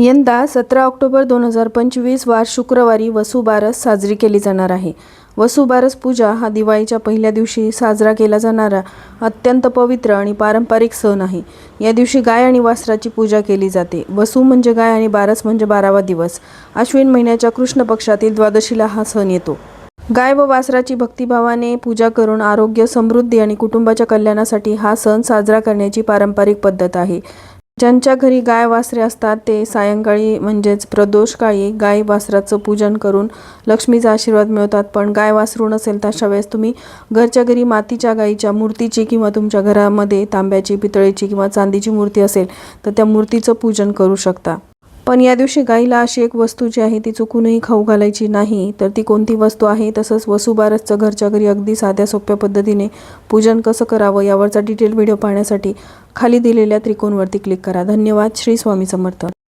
यंदा सतरा ऑक्टोबर दोन हजार पंचवीस वार शुक्रवारी वसुबारस साजरी केली जाणार आहे. वसुबारस पूजा हा दिवाळीच्या पहिल्या दिवशी साजरा केला जाणारा अत्यंत पवित्र आणि पारंपरिक सण आहे. या दिवशी गाय आणि वासराची पूजा केली जाते. वसू म्हणजे गाय आणि बारस म्हणजे बारावा दिवस. अश्विन महिन्याच्या कृष्ण पक्षातील द्वादशीला हा सण येतो. गाय व वासराची भक्तिभावाने पूजा करून आरोग्य समृद्धी आणि कुटुंबाच्या कल्याणासाठी हा सण साजरा करण्याची पारंपरिक पद्धत आहे. ज्यांच्या घरी गाय वासरे असतात ते सायंकाळी म्हणजेच प्रदोषकाळी गाय वासराचं पूजन करून लक्ष्मीचा आशीर्वाद मिळवतात. पण गाय वासरू नसेल तर अशा वेळेस तुम्ही घरच्या घरी मातीच्या गायीच्या मूर्तीची किंवा तुमच्या घरामध्ये तांब्याची पितळेची किंवा चांदीची मूर्ती असेल तर त्या मूर्तीचं पूजन करू शकता. पण या दिवशी गाईला अशी एक वस्तू जी आहे ती चुकूनही खाऊ घालायची नाही. तर ती कोणती वस्तू आहे? तसंच वसुबारसचं घरच्या घरी अगदी साध्या सोप्या पद्धतीने पूजन कसं करावं यावरचा डिटेल व्हिडिओ पाहण्यासाठी खाली दिलेल्या त्रिकोणवरती क्लिक करा. धन्यवाद. श्री स्वामी समर्थ.